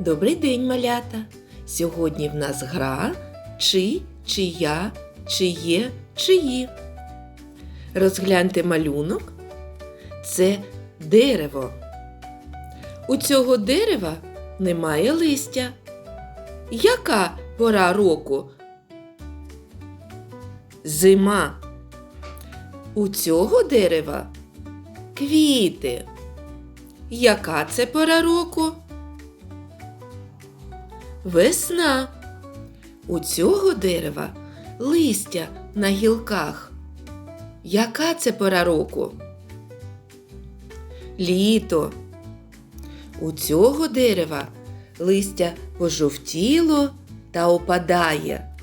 Добрий день, малята! Сьогодні в нас гра чи, чия, чиє, чиї. Розгляньте малюнок. Це дерево. У цього дерева немає листя. Яка пора року? Зима. У цього дерева квіти. Яка це пора року? Весна. У цього дерева листя на гілках. Яка це пора року? Літо. У цього дерева листя пожовтіло та опадає.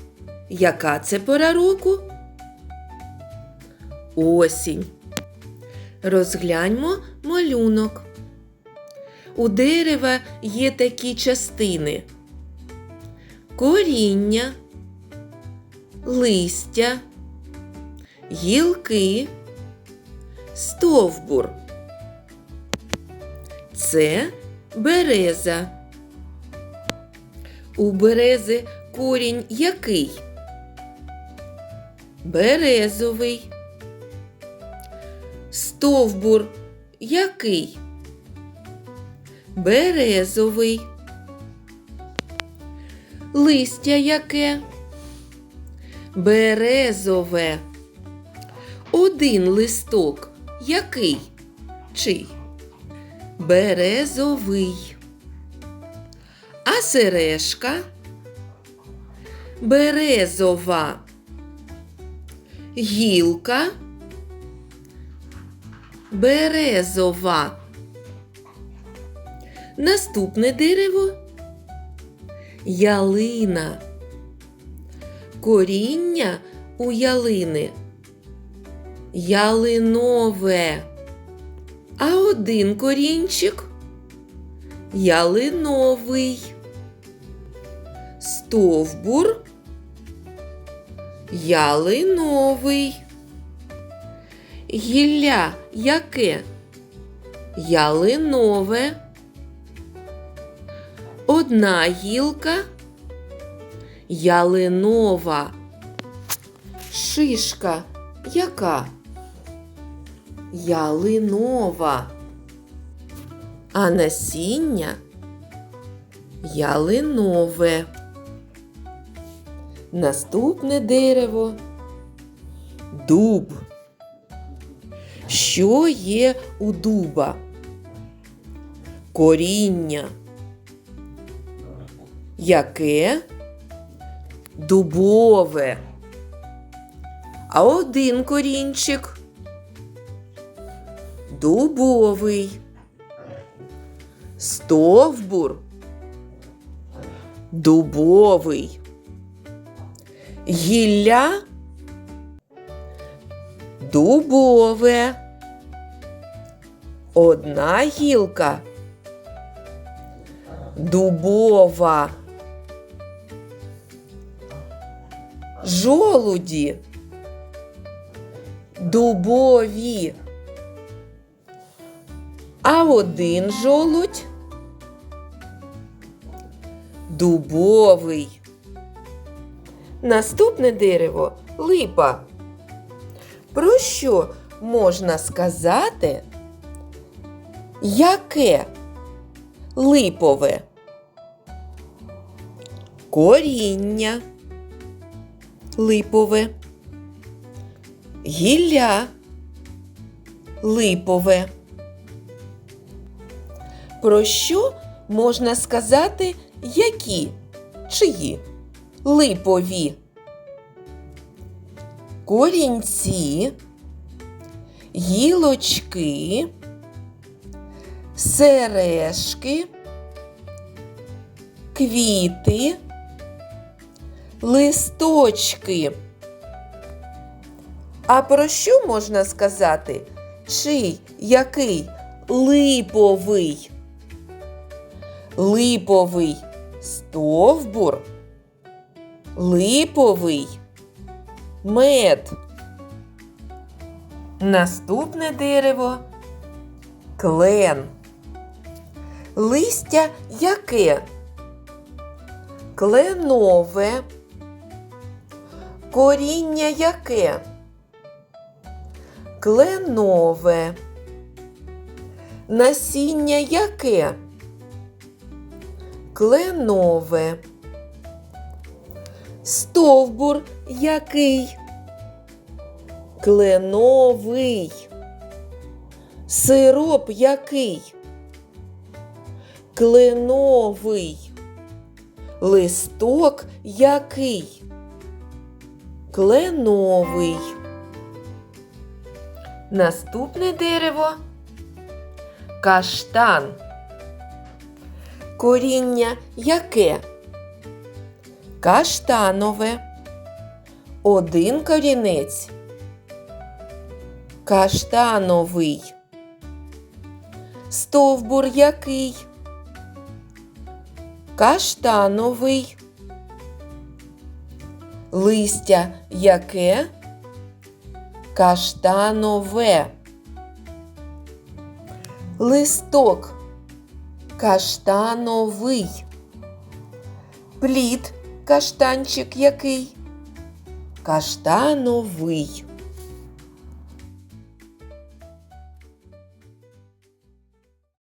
Яка це пора року? Осінь. Розгляньмо малюнок. У дерева є такі частини: коріння, листя, гілки, стовбур. Це береза. У берези корінь який? Березовий. Стовбур який? Березовий. Листя яке? Березове. Один листок який? Чий? Березовий. А сережка? Березова. Гілка? Березова. Наступне дерево ялина. Коріння у ялини ялинове. А один корінчик ялиновий. Стовбур ялиновий. Гілля яке? Ялинове. Одна гілка ялинова. Шишка яка? Ялинова. А насіння ялинове. Наступне дерево дуб. Що є у дуба? Коріння. Яке? Дубове. А один корінчик дубовий. Стовбур дубовий. Гілля дубове. Одна гілка дубова. Жолуді дубові. А один жолудь дубовий. Наступне дерево липа. Про що можна сказати? Яке липове? Коріння липове. Гілля липове. Про що можна сказати які? Чиї? Липові. Корінці, гілочки, сережки, квіти, листочки. А про що можна сказати? Чий який липовий? Липовий стовбур, липовий мед. Наступне дерево клен. Листя яке? кленове, коріння яке? Кленове. Насіння яке? Кленове. Стовбур який? Кленовий. Сироп який? Кленовий. Листок який? Кленовий. Наступне дерево каштан. Коріння яке? Каштанове. Один корінець. Каштановий. Стовбур який? Каштановий. Листя яке? Каштанове. Листок каштановий. Плід каштанчик який? Каштановий.